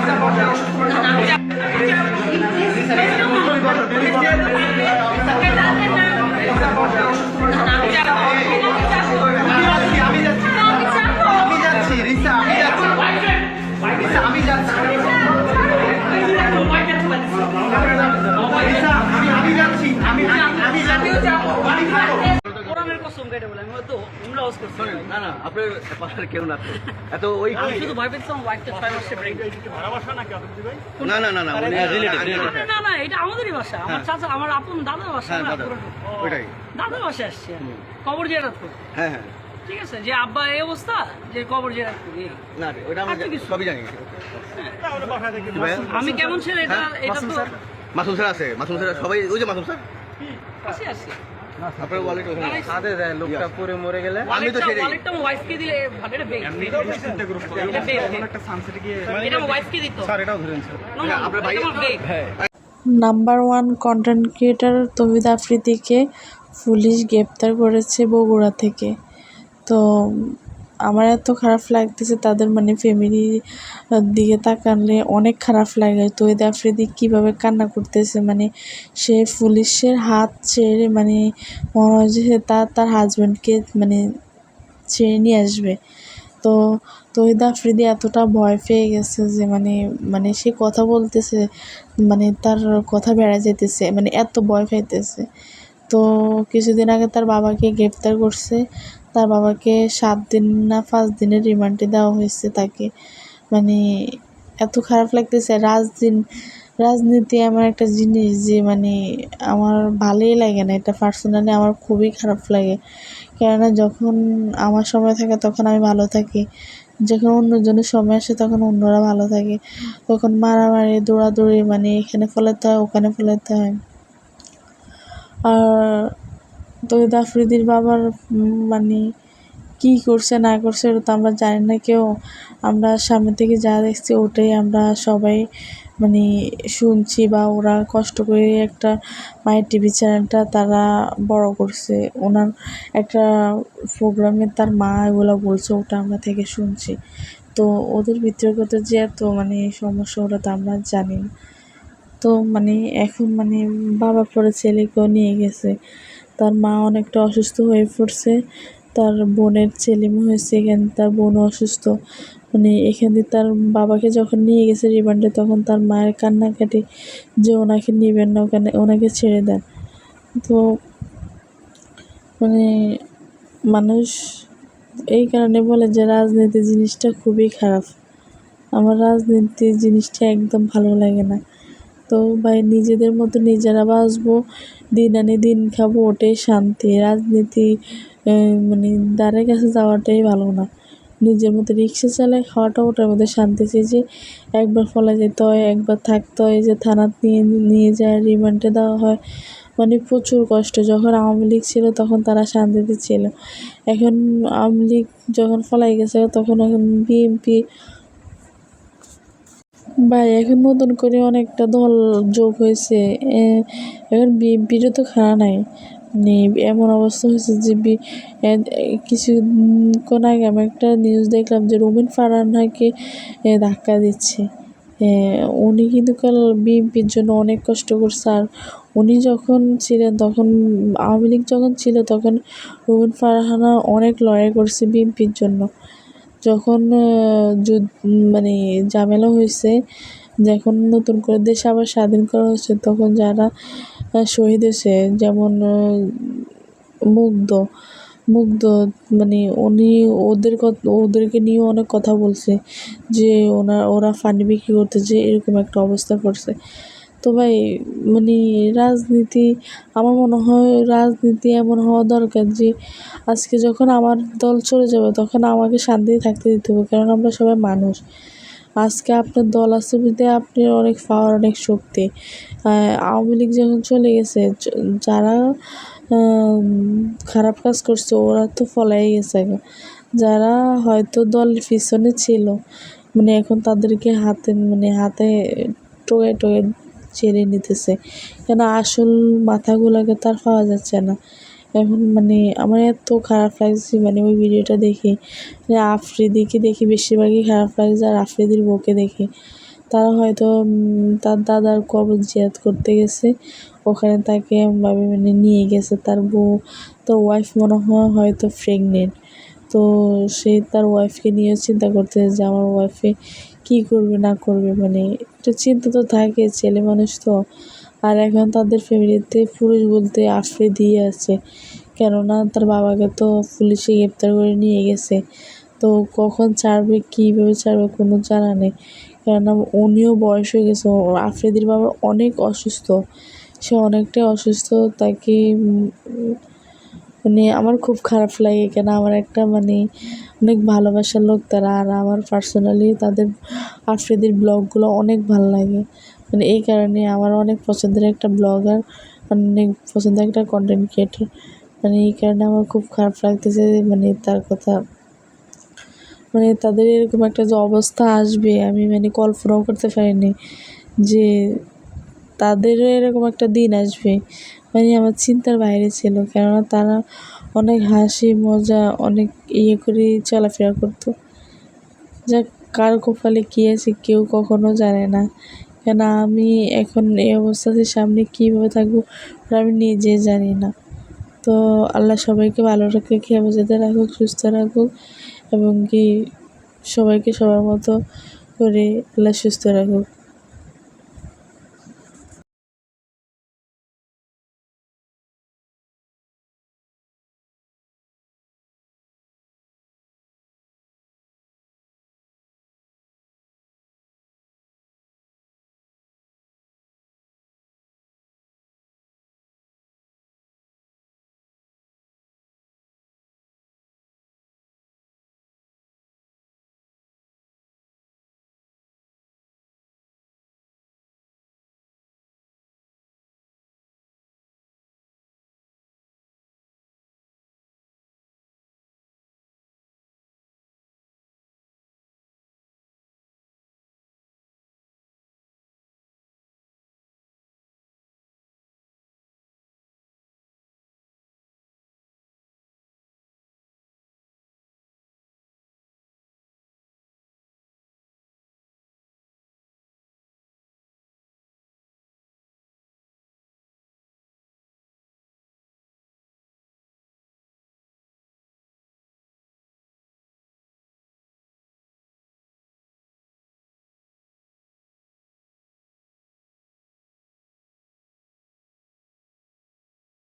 Essa é a উমরা না না আপনার পাশার কেউ না এত ওই আমি শুধু ভয় পেয়েছিলাম ওয়াইফটা ছয় মাসে ব্রেক না না না না উনি রিলেটিভ রিলেটিভ না না এটা আমাদেরই বাসা আমার চাচা আমার আপন হ্যাঁ দাদা পুরনো। ওইটাই। দাদার বাসায় আসছে কবর জেরাত করে। হ্যাঁ হ্যাঁ। ঠিক আছে? যে আব্বা এই অবস্থা যে কবর জেরাত করি না আমি আর সবই জানি। আমি কেমন ছেলে এটা হ্যাঁ, এটা তো মাসুম স্যার আছে মাসুম স্যার সবাই ওই যে মাসুম স্যার। আসি আসি। আপনার ওয়ালেট ওখানে। হাতে দেয় লোকটা পরে মরে গেলে। আমি তো ওয়ালেটটা- সেটাই ওয়ালেটটা ওয়াইফকে দিলে এটা বেগ এটা বেগ এটা ওয়াইফকে দিত। স্যার এটাও ধরেন স্যার আপনার ভাই- number one content creator Tawhid আফ্রিদিকে police গ্রেপ্তার করেছে বগুড়া থেকে। তো আমার এত খারাপ লাগতেছে তাদের মানে ফ্যামিলির দিকে তাকালে অনেক খারাপ লাগে। তো তহিদ আফ্রিদি কীভাবে কান্না করতেছে? মানে সে পুলিশের হাত ছেড়ে মানে মনে হয় যে তার তার হাজব্যান্ডকে মানে ছেড়ে নিয়ে আসবে। তো তহিদ আফ্রিদি এতটা ভয় পেয়ে গেছে যে মানে মানে সে কথা বলতেছে মানে তার কথা বেড়া যেতেছে মানে এত ভয় পাইতেছে। তো কিছুদিন আগে তার বাবাকে গ্রেপ্তার করছে। তার বাবাকে সাত দিন না পাঁচ দিনের রিমান্ডে দেওয়া হয়েছে তাকে। মানে এত খারাপ লাগতেছে। রাজদিন, রাজনীতি এমন একটা জিনিস যে মানে আমার ভালোই লাগে না। এটা পার্সোনালি আমার খুবই খারাপ লাগে। কেননা যখন আমার সময় থাকে তখন আমি ভালো থাকি। যখন অন্যজনের সময় আসে তখন অন্যরা ভালো থাকে। তখন মারামারি, দৌড়াদৌড়ি মানে এখানে ফলাতে হয়, ওখানে ফলাতে হয়। আর তহিদ আফ্রিদির বাবার মানে কী করছে, না করছে ওটা তো আমরা জানি না কেউ। আমরা সামনে থেকে যা দেখছি ওটাই আমরা সবাই মানে শুনছি বা ওরা কষ্ট করে একটা মায়ের টিভি চ্যানেলটা তারা বড় করছে। ওনার একটা প্রোগ্রামে তার মা এগুলো বলছে, ওটা আমরা থেকে শুনছি। তো ওদের ভিতরগত যে এত মানে সমস্যা, ওটা তো আমরা জানি না। তো মানে এখন মানে বাবা পরে ছেলেকেও নিয়ে গেছে। তার মা অনেকটা অসুস্থ হয়ে পড়ছে। তার বোনের ছেলে হয়েছে, এখানে তার বোন অসুস্থ। মানে এখানে তার বাবাকে যখন নিয়ে গেছে রিমান্ডে তখন তার মায়ের কান্নাকাটি যে ওনাকে নেবেন না, ওখানে ওনাকে ছেড়ে দেন। তো মানে মানুষ এই কারণে বলে যে রাজনীতি জিনিসটা খুবই খারাপ। আমার রাজনীতি জিনিসটা একদম ভালো লাগে না। তো ভাই, নিজেদের মতো নিজেরা বাঁচবো। দিন আনি দিন খাব, ওটাই শান্তি। রাজনীতি মানে দ্বারের কাছে যাওয়াটাই ভালো না। নিজের মতো রিক্সা চালায় খাওয়াটা ওটার মধ্যে শান্তি চাই যে একবার ফলা যেতে হয়, একবার থাকতে হয় যে থানাত নিয়ে নিয়ে যায়, রিমান্ডে দেওয়া হয়। মানে প্রচুর কষ্ট। যখন আওয়ামী লীগ ছিল তখন তারা শান্তিতে ছিল। এখন আওয়ামী লীগ যখন ফলাই গেছে তখন এখন বিএনপি ভাই, এখন নতুন করে অনেকটা দল যোগ হয়েছে। এখন বিএনপিরও তো খারাপ নাই। মানে এমন অবস্থা হয়েছে যে কিছুক্ষণ আগে আমি একটা নিউজ দেখলাম যে রুমিন ফারহানাকে ধাক্কা দিচ্ছে। উনি কিন্তু কাল বিএনপির জন্য অনেক কষ্ট করছে। আর উনি যখন ছিলেন, তখন আওয়ামী লীগ যখন ছিল, তখন রুমিন ফারহানা অনেক লড়াই করছে বিএনপির জন্য। যখন যুদ্ধ মানে ঝামেলা হয়েছে, যখন নতুন করে দেশ আবার স্বাধীন করা হয়েছে তখন যারা শহীদ হয়েছে, যেমন মুগ্ধ মুগ্ধ মানে উনি ওদের ওদেরকে নিয়েও অনেক কথা বলছে, যে ওনা, ওরা ফান্ডি বিক্রি করতেছে, এরকম একটা অবস্থা করছে। তো ভাই মানে রাজনীতি, আমার মনে হয় রাজনীতি এমন হওয়া দরকার যে, আজকে যখন আমার দল চলে যাবে, তখন আমাকে শান্তি থাকতে দিতে হবে, কারণ আমরা সবাই মানুষ আজকে আপনার দল আছে বলতে আপনি অনেক পাওয়ার অনেক শক্তি আওয়ামী লীগ যখন চলে গেছে যারা খারাপ কাজ করছে, ওরা তো ফলাই গেছে। যারা হয়তো দলের পিছনে ছিল মানে এখন তাদেরকে হাতে মানে হাতে টোয়ে টোয়ে ছেড়ে নিতেছে। কেন আসল মাথাগুলোকে তার পাওয়া যাচ্ছে না। এখন মানে আমার এত খারাপ লাগছে মানে ওই ভিডিওটা দেখে। মানে আফ্রিদিকে দেখি, বেশিরভাগই খারাপ লাগছে আর আফ্রিদির বউকে দেখে। তারা হয়তো তার দাদার কবর জিয়াত করতে গেছে। ওখানে তাকে ভাবে মানে নিয়ে গেছে। তার বউ, তার ওয়াইফ মনে হয় হয়তো প্রেগনেন্ট তো সে তার ওয়াইফকে নিয়ে চিন্তা করতেছে যে আমার ওয়াইফে কী করবে, না করবে মানে একটু চিন্তা তো থাকে, ছেলে মানুষ তো। আর এখন তাদের ফ্যামিলিতে পুরুষ বলতে আফ্রিদি আছে। কেননা তার বাবাকে তো পুলিশে গ্রেপ্তার করে নিয়ে গেছে। তো কখন ছাড়বে, কীভাবে ছাড়বে কোনো জানা নেই। কেননা উনিও বয়স হয়ে গেছে, আফ্রিদির বাবা অনেক অসুস্থ। সে অনেকটাই অসুস্থ, তাকে মানে আমার খুব খারাপ লাগে। কেন আমার একটা মানে অনেক ভালোবাসার লোক তারা, আর আমার পার্সোনালি তাদের আফ্রিদির ব্লগগুলো অনেক ভালো লাগে। মানে এই কারণে আমার অনেক পছন্দের একটা ব্লগার, অনেক পছন্দের একটা কন্টেন্ট ক্রিয়েটর মানে এই কারণে আমার খুব খারাপ লাগতেছে মানে তার কথা। মানে তাদের এরকম একটা যে অবস্থা আসবে, আমি মানে কল্পনাও করতে পারিনি যে তাদেরও এরকম একটা দিন আসবে। মানে আমার চিন্তার বাইরে ছিল, কেননা তারা অনেক হাসি, মজা, অনেক ইয়ে করে চলাফেরা করতো। যা কার কপালে কী আছে কেউ কখনো জানে না। কেন আমি এখন এই অবস্থাতে সামনে কীভাবে থাকব আমি নিজে জানি না। তো আল্লাহ সবাইকে ভালো রাখুক, হেফাজতে রাখুক, সুস্থ রাখুক এবং কি সবাইকে সবার মতো করে আল্লাহ সুস্থ রাখুক।